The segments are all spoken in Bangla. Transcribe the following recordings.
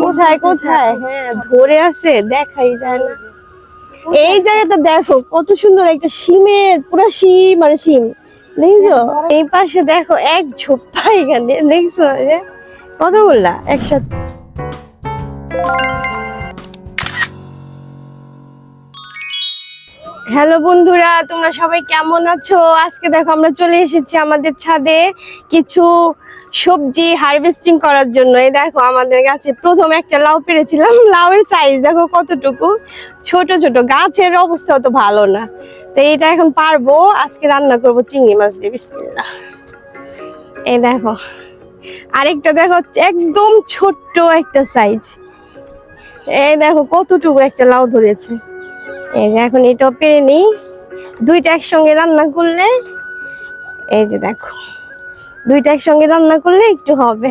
কোথায় কোথায়? হ্যাঁ ধরে আছে দেখাই যায় না। এই জায়গাটা দেখো কত সুন্দর একটা শিমের পুরো শিম আর শিম দেখছ? এই পাশে দেখো এক ঝোপা এখানে দেখছ? কত বললা একসাথে। হ্যালো বন্ধুরা তোমরা সবাই কেমন আছো? আজকে দেখো আমরা চলে এসেছি আমাদের ছাদে কিছু সবজি হারভেস্টিং করার জন্য। দেখো আমাদের গাছে প্রথম একটা লাউ পেরেছিলাম। লাউয়ের সাইজ দেখো কতটুকু? ছোট ছোট। গাছের অবস্থা তো ভালো না। তো এটা এখন পারব। আজকে রান্না করব চিংড়ি মাছ দিয়ে, বিসমিল্লাহ। এই দেখো। আরেকটা দেখো, একদম ছোট্ট একটা সাইজ এই দেখো কতটুকু একটা লাউ ধরেছে। এই যে এখন এটাও পেরে নিই। দুইটা একসঙ্গে রান্না করলে, এই যে দেখো। দুইটা একসঙ্গে রান্না করলে একটু হবে।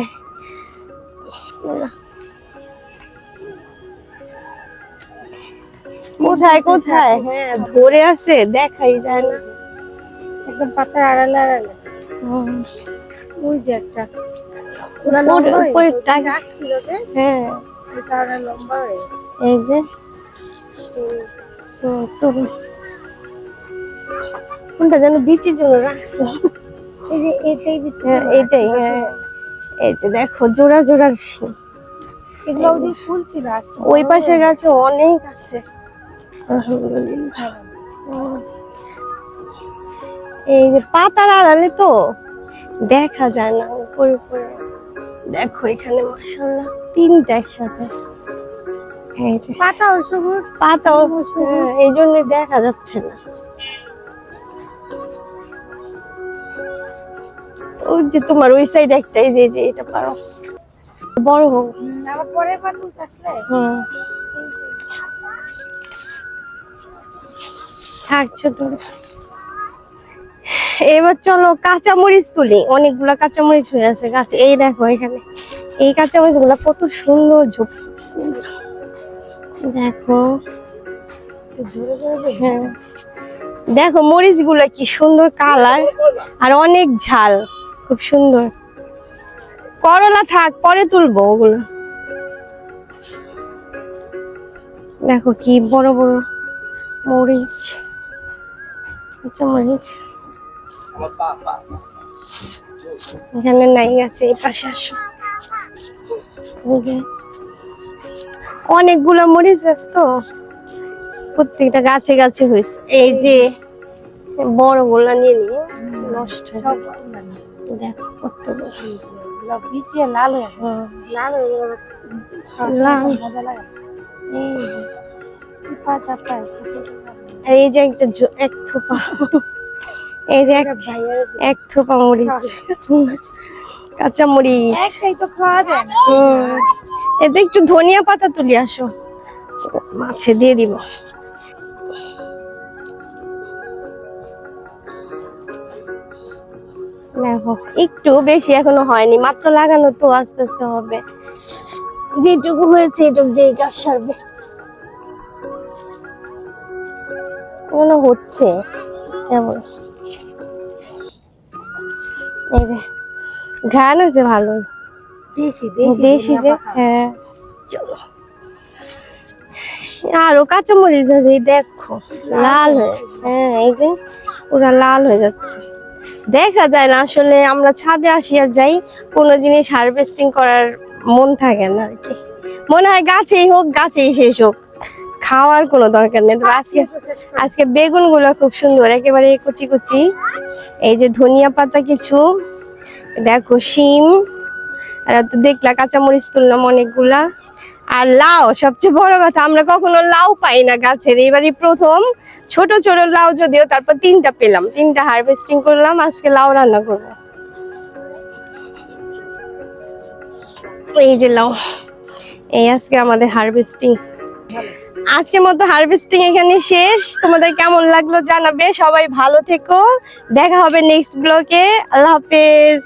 কোথায় কোথায়? হ্যাঁ ধরে আছে দেখাই যায় না। একদম পাতার আড়ালে আড়ালে। ওই যে একটা। হয়ে লম্বা এই যে। কোনটা যেন বিচির জন্য রাখছো এই যে এটাই হ্যাঁ এটাই ছোট হ্যাঁ। ছোট। এই যে দেখো জোড়া জোড়া শিম। এগুলো ওদিন ফুল ছিল ওই পাশে গাছে অনেক আছে। আলহামদুলিল্লাহ। এই যে পাতার আড়ালে তো দেখা যায় না উপরে উপরে। দেখো এখানে মাসাল্লাহ তিনটা একসাথে। পাতা পাতাও সবুজ হ্যাঁ, এই জন্য দেখা যাচ্ছে না। যে তোমার ওই সাইড একটাই যে যে এটা পারো। বড় হোক। আবার আসলে? হুম। থাক ছোট। এবার চলো কাঁচামরিচ তুলি। অনেকগুলা কাঁচামরিচ হয়ে আছে গাছে। এই দেখো এখানে। এই কাঁচামরিচগুলা কত সুন্দর ঝোপ। দেখো। হ্যাঁ। দেখো মরিচগুলা কি সুন্দর কালার আর অনেক ঝাল। খুব সুন্দর। করলা থাক, পরে তুলবো ওগুলো। দেখো কি বড় বড় মরিচ আচ্ছা মরিচ। এখানে নাই, আছে এই পাশে আসো। অনেকগুলো মরিচ গাছ তো। প্রত্যেকটা গাছে গাছে হয়েছে। এই যে বড়গুলা নিয়ে নিয়ে নষ্ট হয়ে দেখো লাল হয়ে লাল হয়ে গেলে লাল। সময় লাগে। এই যে, চাপা এই যে একটা এক থোপা। এই যে এক থোপা মরিচ। কাঁচা মরিচ একটাই তো খাওয়া যায়। এতে একটু ধনিয়া পাতা তুলি আসো। মাছে দিয়ে দিব। দেখো একটু বেশি এখনও হয়নি মাত্র লাগানো তো আস্তে আস্তে হবে। যেটুকু হয়েছে এটুকু দিয়ে গাছ সারবে। মনে হচ্ছে কেমন? এই যে ঘ্রাণ আছে ভালোই দেশি দেশি যে হ্যাঁ। চলো। আরও কাঁচামরিচ আছে দেখো লাল হয়ে হ্যাঁ এই যে পুরা লাল হয়ে যাচ্ছে। দেখা যায় না, আসলে আমরা ছাদে আসিয়া যাই, কোনো জিনিস হারভেস্টিং করার মন থাকে না আর কি। মনে হয় গাছেই হোক, গাছেই শেষ হোক, খাওয়ার কোনো দরকার নেই। আজকে আজকে বেগুনগুলো খুব সুন্দর, একেবারে কুচি কুচি। এই যে ধনিয়া পাতা কিছু, দেখো, শিম, আর দেখলা কাঁচামরিচ তুললাম অনেকগুলা। আর লাউ সবচেয়ে বড় কথা, আমরা কখনো লাউ পাই না গাছের। এবারই প্রথম, ছোট ছোট লাউ যদিও তারপর তিনটা পেলাম, তিনটা হারভেস্টিং করলাম, আজকে লাউ রান্না করব। এই যে লাউ, এই আজকে আমাদের হারভেস্টিং আজকের মতো হারভেস্টিং এখানে শেষ। তোমাদের কেমন লাগল জানাবে? সবাই ভালো থেকো। দেখা হবে নেক্সট ব্লগে আল্লাহ হাফেজ।